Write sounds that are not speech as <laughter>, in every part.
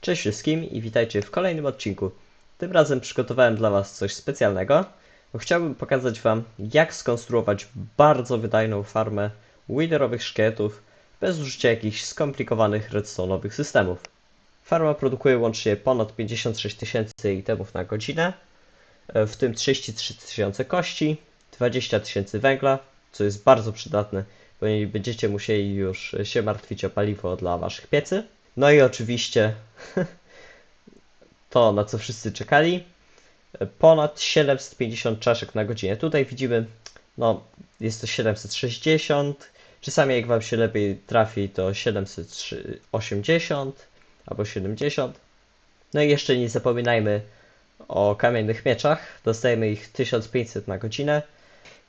Cześć wszystkim i witajcie w kolejnym odcinku. Tym razem przygotowałem dla Was coś specjalnego, bo chciałbym pokazać Wam, jak skonstruować bardzo wydajną farmę widerowych szkieletów bez użycia jakichś skomplikowanych redstone'owych systemów. Farma produkuje łącznie ponad 56 tysięcy itemów na godzinę, e, w tym 33 tysiące kości, 20 tysięcy węgla, co jest bardzo przydatne, bo nie będziecie musieli już się martwić o paliwo dla Waszych piecy. No i oczywiście <laughs> to, na co wszyscy czekali, ponad 750 czaszek na godzinę. Tutaj widzimy, no jest to 760, czasami jak Wam się lepiej trafi to 780 albo 70. No i jeszcze nie zapominajmy o kamiennych mieczach, dostajemy ich 1500 na godzinę.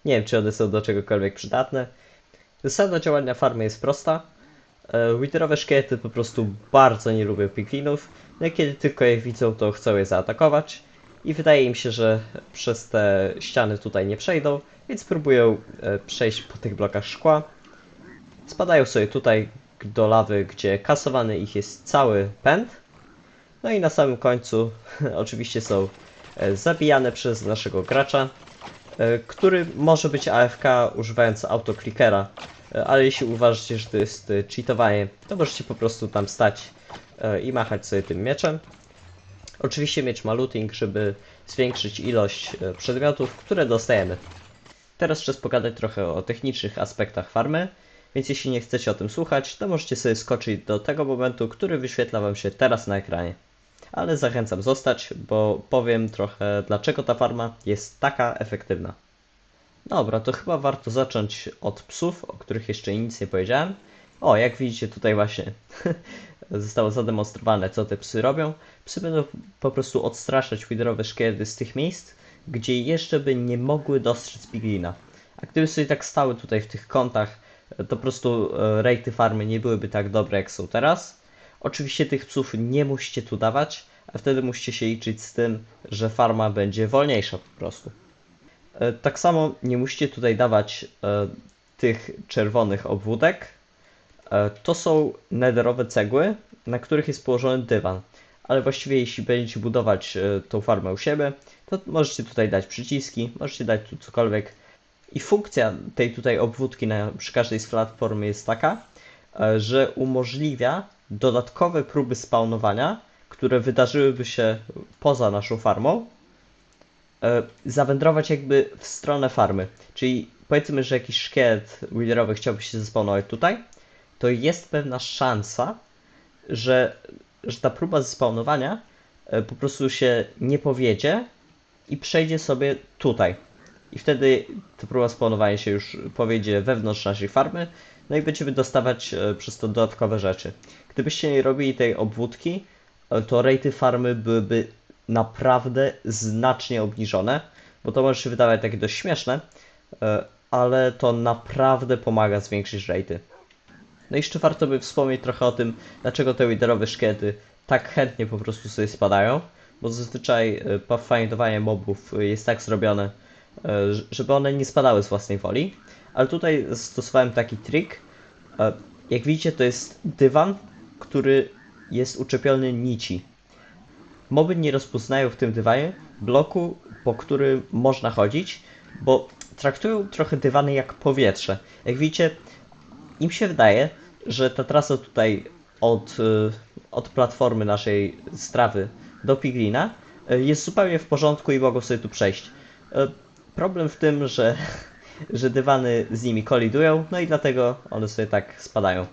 Nie wiem, czy one są do czegokolwiek przydatne. Zasada działania farmy jest prosta. E, Witherowe szkielety po prostu bardzo nie lubią piglinów. No i kiedy tylko je widzą, to chcą je zaatakować. I wydaje im się, że przez te ściany tutaj nie przejdą, więc próbują e, przejść po tych blokach szkła. Spadają sobie tutaj do lawy, gdzie kasowany ich jest cały pęd. No i na samym końcu <laughs> oczywiście są e, zabijane przez naszego gracza, który może być AFK używając autoklikera, ale jeśli uważacie, że to jest e, cheatowanie, to możecie po prostu tam stać e, i machać sobie tym mieczem. Oczywiście miecz ma looting, żeby zwiększyć ilość e, przedmiotów, które dostajemy. Teraz czas pogadać trochę o technicznych aspektach farmy, więc jeśli nie chcecie o tym słuchać, to możecie sobie skoczyć do tego momentu, który wyświetla Wam się teraz na ekranie. Ale zachęcam zostać, bo powiem trochę dlaczego ta farma jest taka efektywna. Dobra, to chyba warto zacząć od psów, o których jeszcze nic nie powiedziałem. O, jak widzicie tutaj właśnie <laughs> zostało zademonstrowane, co te psy robią. Psy będą po prostu odstraszać widerowe szkielety z tych miejsc, gdzie jeszcze by nie mogły dostrzec piglina. A gdyby sobie tak stały tutaj w tych kątach, to po prostu e, rejty farmy nie byłyby tak dobre, jak są teraz. Oczywiście tych psów nie musicie tu dawać, a wtedy musicie się liczyć z tym, że farma będzie wolniejsza po prostu. E, Tak samo nie musicie tutaj dawać e, tych czerwonych obwódek. E, To są nederowe cegły, na których jest położony dywan. Ale właściwie jeśli będziecie budować tą farmę u siebie, to możecie tutaj dać przyciski, możecie dać tu cokolwiek. I funkcja tej tutaj obwódki na, przy każdej z platformy jest taka, że umożliwia dodatkowe próby spawnowania, które wydarzyłyby się poza naszą farmą, zawędrować jakby w stronę farmy. Czyli powiedzmy, że jakiś szkielet widerowy chciałby się zespawnować tutaj, to jest pewna szansa, że, że ta próba zespawnowania e, po prostu się nie powiedzie i przejdzie sobie tutaj. I wtedy ta próba spawnowania się już powiedzie wewnątrz naszej farmy, no i będziemy dostawać e, przez to dodatkowe rzeczy. Gdybyście nie robili tej obwódki, e, to rejty farmy byłyby naprawdę znacznie obniżone, bo to może się wydawać takie dość śmieszne, e, ale to naprawdę pomaga zwiększyć rejty. No i jeszcze warto by wspomnieć trochę o tym, dlaczego te widerowe szkielety tak chętnie po prostu sobie spadają, bo zazwyczaj e, pathfindowanie mobów jest tak zrobione, e, żeby one nie spadały z własnej woli, ale tutaj zastosowałem taki trik. Jak widzicie, to jest dywan, który jest uczepiony nici. Moby nie rozpoznają w tym dywanie bloku, po którym można chodzić, bo traktują trochę dywany jak powietrze. Jak widzicie, im się wydaje, że ta trasa tutaj od, y, od platformy naszej strawy do Piglina y, jest zupełnie w porządku i mogą sobie tu przejść. Y, Problem w tym, że, <laughs> że dywany z nimi kolidują, no i dlatego one sobie tak spadają.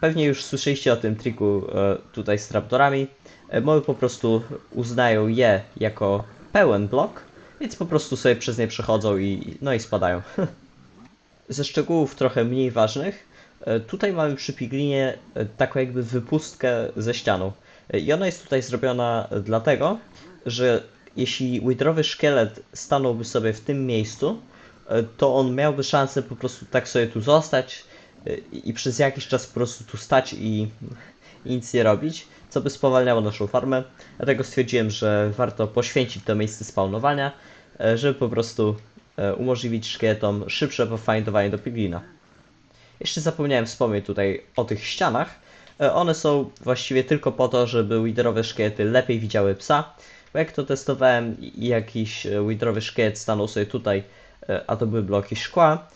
Pewnie już słyszeliście o tym triku e, tutaj z trapdorami. E, Moby po prostu uznają je jako pełen blok, więc po prostu sobie przez nie przechodzą i no i spadają. <laughs> Ze szczegółów trochę mniej ważnych, e, tutaj mamy przy Piglinie taką jakby wypustkę ze ścianą. I ona jest tutaj zrobiona dlatego, że jeśli withrowy szkielet stanąłby sobie w tym miejscu, to on miałby szansę po prostu tak sobie tu zostać i przez jakiś czas po prostu tu stać i, i nic nie robić, co by spowalniało naszą farmę. Dlatego stwierdziłem, że warto poświęcić to miejsce spawnowania, e, żeby po prostu e, umożliwić szkieletom szybsze pofindowanie do piglina. Jeszcze zapomniałem wspomnieć tutaj o tych ścianach. E, One są właściwie tylko po to, żeby widerowe szkielety lepiej widziały psa. Bo jak to testowałem jakiś widerowy szkielet stanął sobie tutaj, a to były bloki szkła,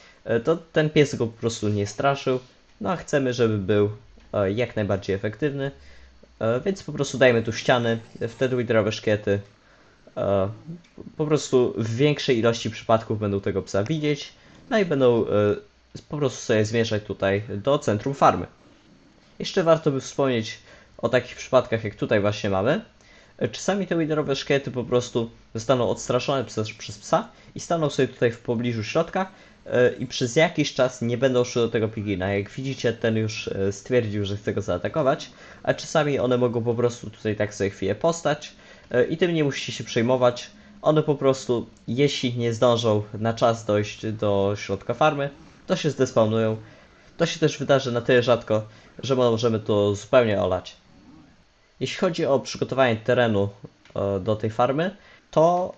to ten pies go po prostu nie straszył. No a chcemy, żeby był e, jak najbardziej efektywny. E, Więc po prostu dajmy tu ściany, wtedy widerowe szkielety e, po prostu w większej ilości przypadków będą tego psa widzieć, no i będą e, po prostu sobie zmierzać tutaj do centrum farmy. Jeszcze warto by wspomnieć o takich przypadkach, jak tutaj właśnie mamy. E, Czasami te widerowe szkielety po prostu zostaną odstraszone przez, przez psa i staną sobie tutaj w pobliżu środka e, i przez jakiś czas nie będą szły do tego piglina. Jak widzicie, ten już e, stwierdził, że chce go zaatakować, a czasami one mogą po prostu tutaj tak sobie chwilę postać e, i tym nie musicie się przejmować. One po prostu, jeśli nie zdążą na czas dojść do środka farmy, to się zdespawnują. To się też wydarzy na tyle rzadko, że możemy to zupełnie olać. Jeśli chodzi o przygotowanie terenu e, do tej farmy, to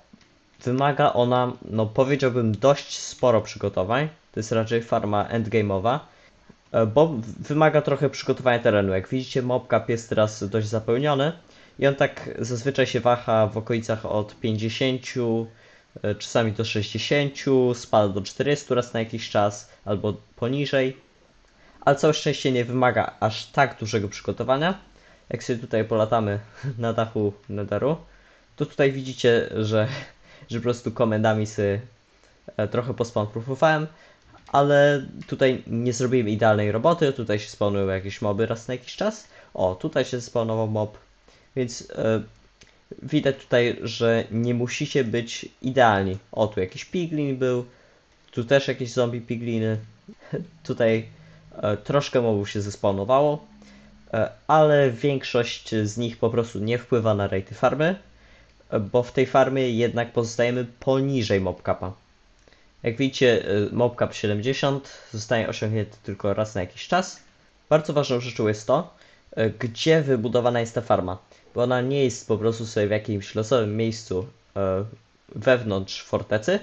wymaga ona, no powiedziałbym, dość sporo przygotowań. To jest raczej farma endgame'owa, e, bo wymaga trochę przygotowania terenu. Jak widzicie, mobcap jest teraz dość zapełniony i on tak zazwyczaj się waha w okolicach od 50, e, czasami do 60, spada do 400 raz na jakiś czas albo poniżej ale całe szczęście nie wymaga aż tak dużego przygotowania. Jak sobie tutaj polatamy <laughs> na dachu Netheru, to tutaj widzicie, że, że po prostu komendami sobie e, trochę pospawnproofowałem, ale tutaj nie zrobiłem idealnej roboty, tutaj się spawnują jakieś moby raz na jakiś czas. O, tutaj się spawnował mob, więc e, widać tutaj, że nie musicie być idealni. O, tu jakiś piglin był, tu też jakieś zombie pigliny, <laughs> tutaj E, Troszkę mobów się zespawnowało, e, ale większość z nich po prostu nie wpływa na rejty farmy, bo w tej farmie jednak pozostajemy poniżej mobcapa. Jak widzicie, e, mobcap 70 zostaje osiągnięty tylko raz na jakiś czas. Bardzo ważną rzeczą jest to, e, gdzie wybudowana jest ta farma, bo ona nie jest po prostu sobie w jakimś losowym miejscu e, wewnątrz fortecy,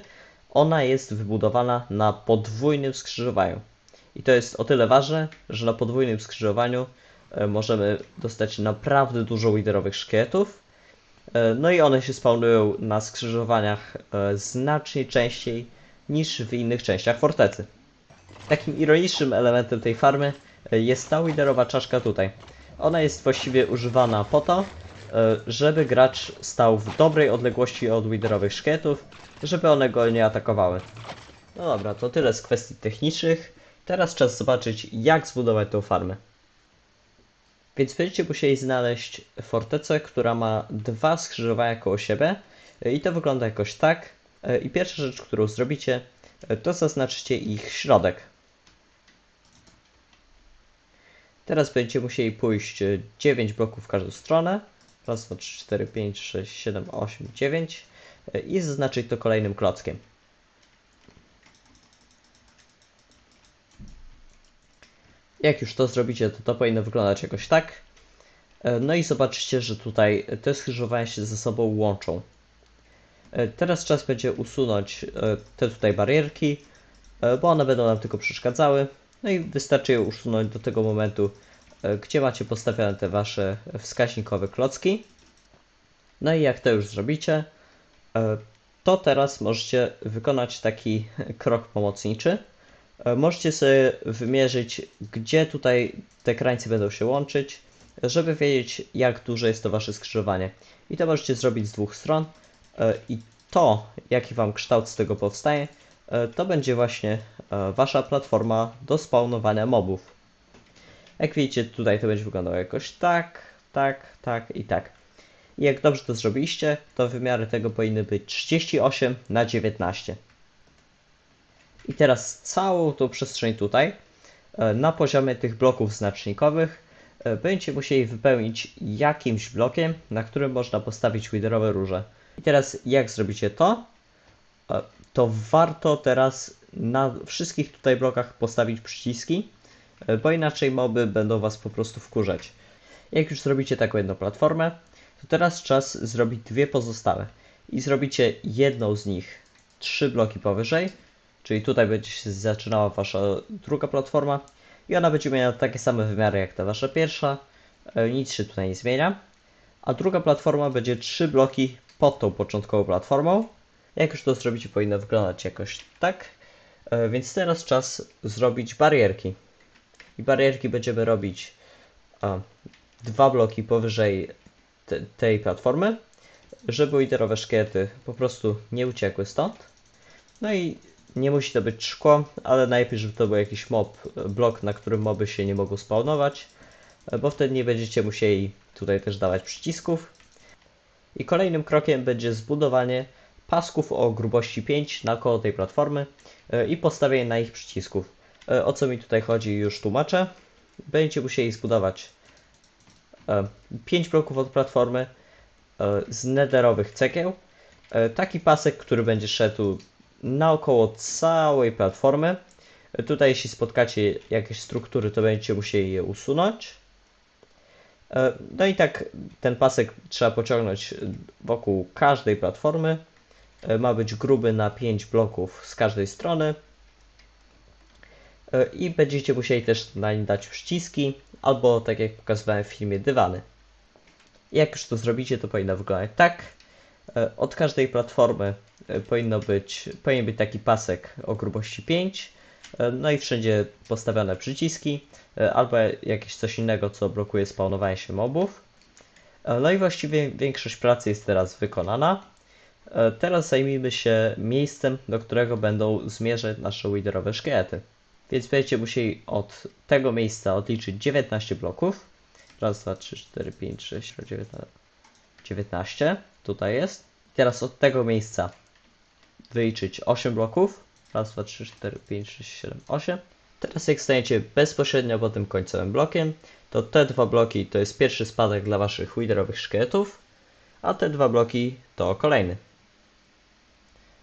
ona jest wybudowana na podwójnym skrzyżowaniu. I to jest o tyle ważne, że na podwójnym skrzyżowaniu możemy dostać naprawdę dużo widerowych szkieletów. E, No i one się spawnują na skrzyżowaniach e, znacznie częściej niż w innych częściach fortecy. Takim ironicznym elementem tej farmy e, jest ta widerowa czaszka tutaj. Ona jest właściwie używana po to, żeby gracz stał w dobrej odległości od widerowych szkieletów, żeby one go nie atakowały. No dobra, to tyle z kwestii technicznych. Teraz czas zobaczyć, jak zbudować tą farmę. Więc będziecie musieli znaleźć fortecę, która ma dwa skrzyżowania koło siebie. I to wygląda jakoś tak. I pierwsza rzecz, którą zrobicie, to zaznaczycie ich środek. Teraz będziecie musieli pójść 9 bloków w każdą stronę. Raz, dwa, trzy, cztery, pięć, sześć, siedem, osiem, dziewięć. I zaznaczyć to kolejnym klockiem. Jak już to zrobicie, to to powinno wyglądać jakoś tak. E, No i zobaczycie, że tutaj te skrzyżowania się ze sobą łączą. E, Teraz czas będzie usunąć e, te tutaj barierki, bo one będą nam tylko przeszkadzały. No i wystarczy je usunąć do tego momentu, gdzie macie postawione te wasze wskaźnikowe klocki. No i jak to już zrobicie, to teraz możecie wykonać taki <laughs> krok pomocniczy. E, Możecie sobie wymierzyć, gdzie tutaj te krańce będą się łączyć, żeby wiedzieć, jak duże jest to wasze skrzyżowanie. I to możecie zrobić z dwóch stron. E, I to, jaki wam kształt z tego powstaje, e, to będzie właśnie wasza platforma do spawnowania mobów. Jak widzicie, tutaj to będzie wyglądało jakoś tak, tak, tak i tak. I jak dobrze to zrobiliście, to wymiary tego powinny być 38 na 19. I teraz całą tą przestrzeń tutaj, e, na poziomie tych bloków znacznikowych, e, będziecie musieli wypełnić jakimś blokiem, na którym można postawić widerowe róże. I teraz jak zrobicie to, e, to warto teraz na wszystkich tutaj blokach postawić przyciski, bo inaczej moby będą was po prostu wkurzać. Jak już zrobicie taką jedną platformę, to teraz czas zrobić dwie pozostałe. I zrobicie jedną z nich trzy bloki powyżej, czyli tutaj będzie się zaczynała wasza druga platforma i ona będzie miała takie same wymiary jak ta wasza pierwsza. E, Nic się tutaj nie zmienia. A druga platforma będzie trzy bloki pod tą początkową platformą. Jak już to zrobicie, powinno wyglądać jakoś tak. E, Więc teraz czas zrobić barierki. I barierki będziemy robić a, dwa bloki powyżej te, tej platformy, żeby literowe szkielety po prostu nie uciekły stąd. No i nie musi to być szkło, ale najpierw, żeby to był jakiś mob, blok, na którym moby się nie mogą spawnować, e, bo wtedy nie będziecie musieli tutaj też dawać przycisków. I kolejnym krokiem będzie zbudowanie pasków o grubości 5 naokoło tej platformy e, i postawienie na ich przycisków. E, O co mi tutaj chodzi już tłumaczę. Będziecie musieli zbudować 5 bloków od platformy e, z nederowych cegieł. E, Taki pasek, który będzie szedł naokoło całej platformy. Tutaj jeśli spotkacie jakieś struktury, to będziecie musieli je usunąć. E, No i tak ten pasek trzeba pociągnąć wokół każdej platformy. E, Ma być gruby na 5 bloków z każdej strony. E, I będziecie musieli też na nim dać przyciski, albo tak jak pokazywałem w filmie, dywany. Jak już to zrobicie, to powinno wyglądać tak. E, Od każdej platformy e, powinno być, powinien być taki pasek o grubości 5. e, No i wszędzie postawione przyciski, albo jakieś coś innego, co blokuje spawnowanie się mobów. No i właściwie większość pracy jest teraz wykonana. Teraz zajmijmy się miejscem, do którego będą zmierzać nasze widerowe szkielety. Więc będziecie musieli od tego miejsca odliczyć 19 bloków. Raz, dwa, trzy, cztery, pięć, sześć, siedem, 19. 19. Tutaj jest. Teraz od tego miejsca wyliczyć 8 bloków. Raz, dwa, trzy, cztery, pięć, sześć, siedem, 8. Teraz jak staniecie bezpośrednio po tym końcowym blokiem, to te dwa bloki to jest pierwszy spadek dla waszych widerowych szkieletów, a te dwa bloki to kolejny.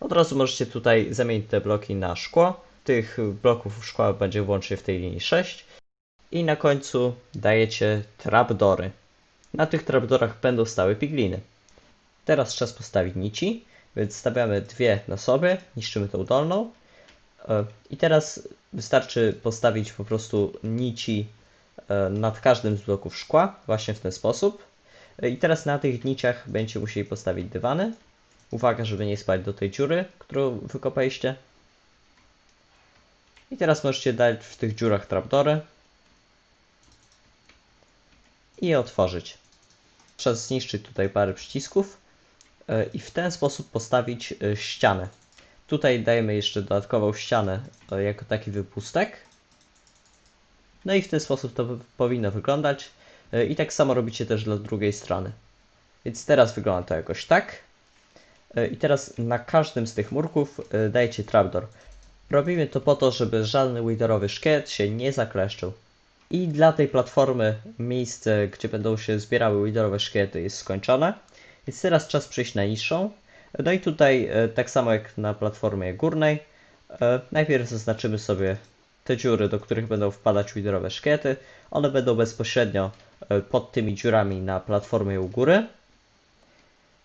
Od razu możecie tutaj zamienić te bloki na szkło. Tych bloków szkła będzie łącznie w tej linii 6. I na końcu dajecie trapdory. Na tych trapdorach będą stały pigliny. Teraz czas postawić nici, więc stawiamy dwie na sobie, niszczymy tą dolną. E, I teraz wystarczy postawić po prostu nici e, nad każdym z bloków szkła, właśnie w ten sposób. E, I teraz na tych niciach będziecie musieli postawić dywany. Uwaga, żeby nie spać do tej dziury, którą wykopaliście. I teraz możecie dać w tych dziurach trapdory i otworzyć. Trzeba zniszczyć tutaj parę przycisków e, i w ten sposób postawić e, ścianę. Tutaj dajemy jeszcze dodatkową ścianę e, jako taki wypustek. No i w ten sposób to powinno wyglądać. I tak samo robicie też dla drugiej strony. Więc teraz wygląda to jakoś tak. I teraz na każdym z tych murków e, dajecie trapdoor. Robimy to po to, żeby żaden widerowy szkielet się nie zakleszczył. I dla tej platformy miejsce, gdzie będą się zbierały widerowe szkielety jest skończone. Więc teraz czas przejść na niższą. No i tutaj, e, tak samo jak na platformie górnej, e, najpierw zaznaczymy sobie te dziury, do których będą wpadać widerowe szkielety. One będą bezpośrednio e, pod tymi dziurami na platformie u góry.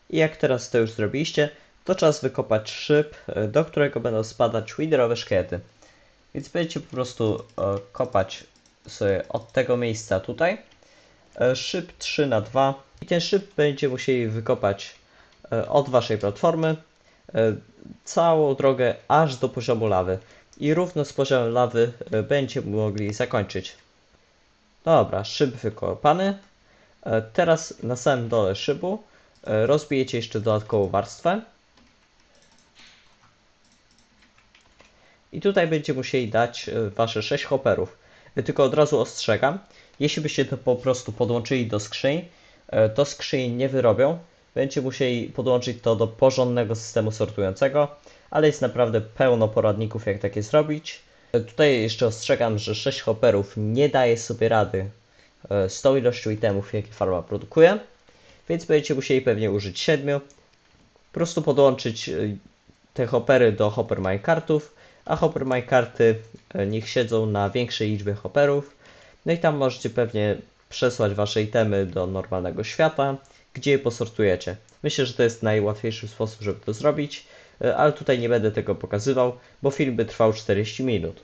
I jak teraz to już zrobiliście, to czas wykopać szyb, do którego będą spadać widerowe szkielety. Więc będziecie po prostu kopać sobie od tego miejsca tutaj e, szyb 3 na 2 i ten szyb będziecie musieli wykopać e, od waszej platformy e, całą drogę aż do poziomu lawy i równo z poziomem lawy e, będziecie mogli zakończyć. Dobra, szyb wykopany. Teraz na samym dole szybu rozbijecie jeszcze dodatkową warstwę. I tutaj będziecie musieli dać wasze 6 hopperów. E, Tylko od razu ostrzegam, jeśli byście to po prostu podłączyli do skrzyni, e, to skrzyni nie wyrobią. Będziecie musieli podłączyć to do porządnego systemu sortującego, ale jest naprawdę pełno poradników, jak takie zrobić. E, Tutaj jeszcze ostrzegam, że 6 hopperów nie daje sobie rady z tą ilością itemów, jakie farma produkuje, więc będziecie musieli pewnie użyć 7. Po prostu podłączyć te hoppery do hopper minecartów, a hopper minecarty e, niech siedzą na większej liczbie hopperów. No i tam możecie pewnie przesłać wasze itemy do normalnego świata, gdzie je posortujecie. Myślę, że to jest najłatwiejszy sposób, żeby to zrobić, e, ale tutaj nie będę tego pokazywał, bo film by trwał 40 minut.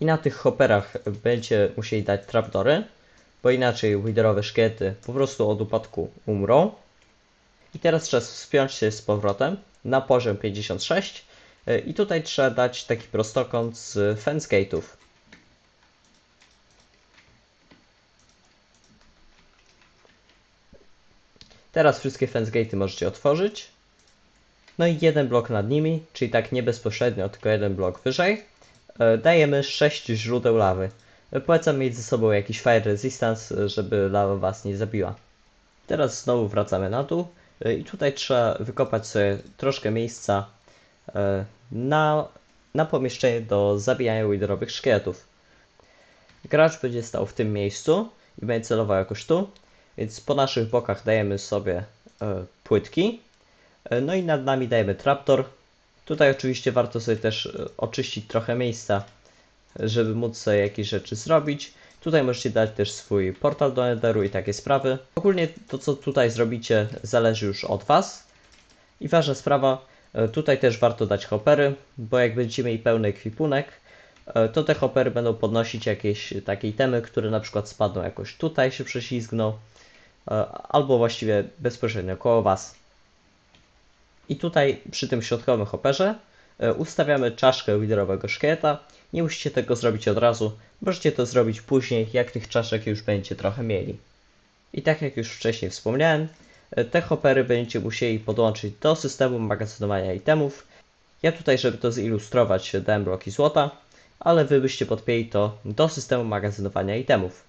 I na tych hopperach będziecie musieli dać trapdory, bo inaczej widerowe szkielety po prostu od upadku umrą. I teraz czas wspiąć się z powrotem na poziom 56 y, i tutaj trzeba dać taki prostokąt z fence gate'ów. Teraz wszystkie fence gate'y możecie otworzyć. No i jeden blok nad nimi, czyli tak nie bezpośrednio, tylko jeden blok wyżej, e, dajemy 6 źródeł lawy. E, Polecam mieć ze sobą jakiś fire resistance, e, żeby lawa was nie zabiła. Teraz znowu wracamy na dół e, i tutaj trzeba wykopać sobie troszkę miejsca e, na, na pomieszczenie do zabijania widerowych szkieletów. Gracz będzie stał w tym miejscu i będzie celował jakoś tu, więc po naszych bokach dajemy sobie e, płytki. E, No i nad nami dajemy traptor. Tutaj oczywiście warto sobie też e, oczyścić trochę miejsca, żeby móc sobie jakieś rzeczy zrobić. Tutaj możecie dać też swój portal do Netheru i takie sprawy. Ogólnie to co tutaj zrobicie zależy już od Was. I ważna sprawa, e, tutaj też warto dać hoppery, bo jak będziecie mieli pełny ekwipunek, e, to te hoppery będą podnosić jakieś takie itemy, które na przykład spadną jakoś tutaj, się prześlizgną, e, albo właściwie bezpośrednio koło Was. I tutaj przy tym środkowym hopperze e, ustawiamy czaszkę widerowego szkieleta. Nie musicie tego zrobić od razu, możecie to zrobić później, jak tych czaszek już będziecie trochę mieli. I tak jak już wcześniej wspomniałem, e, te hoppery będziecie musieli podłączyć do systemu magazynowania itemów. Ja tutaj, żeby to zilustrować, dałem bloki złota, ale wy byście podpięli to do systemu magazynowania itemów.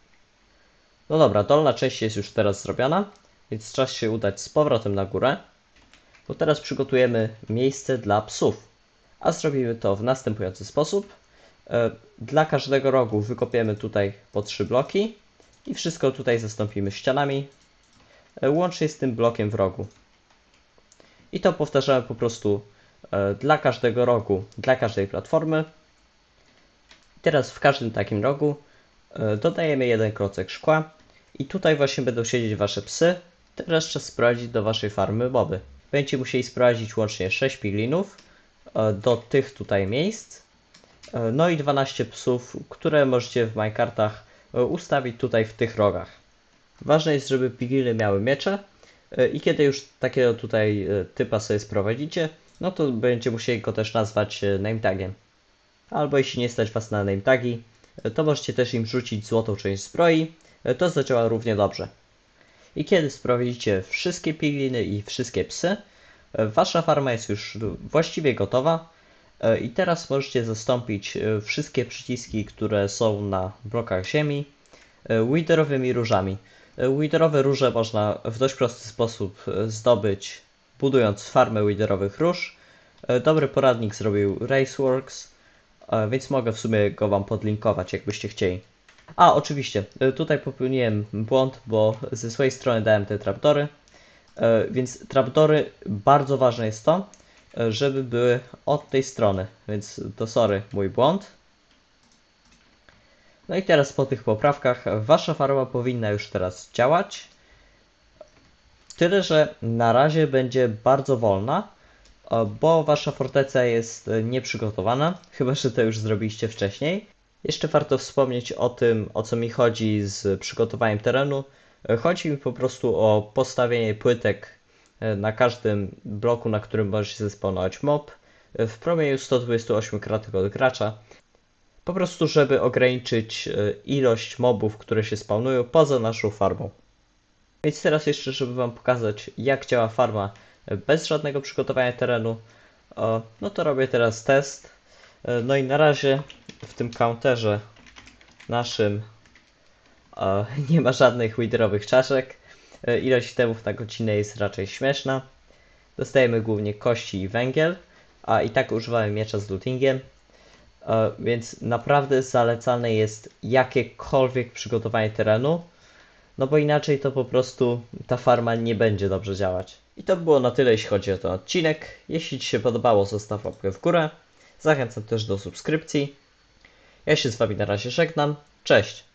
No dobra, dolna część jest już teraz zrobiona, więc czas się udać z powrotem na górę bo teraz przygotujemy miejsce dla psów. A zrobimy to w następujący sposób. E, Dla każdego rogu wykopiemy tutaj po trzy bloki i wszystko tutaj zastąpimy ścianami, łącznie z tym blokiem w rogu. I to powtarzamy po prostu e, dla każdego rogu, dla każdej platformy. Teraz w każdym takim rogu e, dodajemy jeden klocek szkła i tutaj właśnie będą siedzieć wasze psy. Teraz czas sprowadzić do waszej farmy moby. Będziecie musieli sprowadzić łącznie 6 piglinów e, do tych tutaj miejsc. No i 12 psów, które możecie w Minecartach ustawić tutaj w tych rogach. Ważne jest, żeby pigliny miały miecze e, i kiedy już takiego tutaj e, typa sobie sprowadzicie, no to będziecie musieli go też nazwać e, name tagiem. Albo jeśli nie stać was na name tagi, e, to możecie też im rzucić złotą część zbroi. To zadziała równie dobrze. I kiedy sprowadzicie wszystkie pigliny i wszystkie psy, wasza farma jest już właściwie gotowa. I teraz możecie zastąpić wszystkie przyciski, które są na blokach ziemi, widerowymi różami. Widerowe róże można w dość prosty sposób e, zdobyć, budując farmę widerowych róż. E, Dobry poradnik zrobił Raceworks, e, więc mogę w sumie go Wam podlinkować, jakbyście chcieli. A, oczywiście, tutaj popełniłem błąd, bo ze swojej strony dałem te trapdory. Więc trapdory, bardzo ważne jest to, żeby były od tej strony. Więc to sorry, mój błąd. No i teraz po tych poprawkach wasza farma powinna już teraz działać. Tyle, że na razie będzie bardzo wolna, bo wasza forteca jest nieprzygotowana, <laughs> chyba że to już zrobiliście wcześniej. Jeszcze warto wspomnieć o tym, o co mi chodzi z przygotowaniem terenu. Chodzi mi po prostu o postawienie płytek e, na każdym bloku, na którym może się zespawnować mob, e, w promieniu 128 kratek od gracza. Po prostu, żeby ograniczyć e, ilość mobów, które się spawnują poza naszą farmą. Więc teraz jeszcze, żeby Wam pokazać, jak działa farma e, bez żadnego przygotowania terenu, no to robię teraz test. E, No i na razie w tym counterze naszym <laughs> nie ma żadnych widerowych czaszek. Ilość temów na godzinę jest raczej śmieszna. Dostajemy głównie kości i węgiel, a i tak używamy miecza z lootingiem. E, Więc naprawdę zalecane jest jakiekolwiek przygotowanie terenu, no bo inaczej to po prostu ta farma nie będzie dobrze działać. I to było na tyle, jeśli chodzi o ten odcinek. Jeśli Ci się podobało, zostaw łapkę w górę. Zachęcam też do subskrypcji. Ja się z Wami na razie żegnam. Cześć!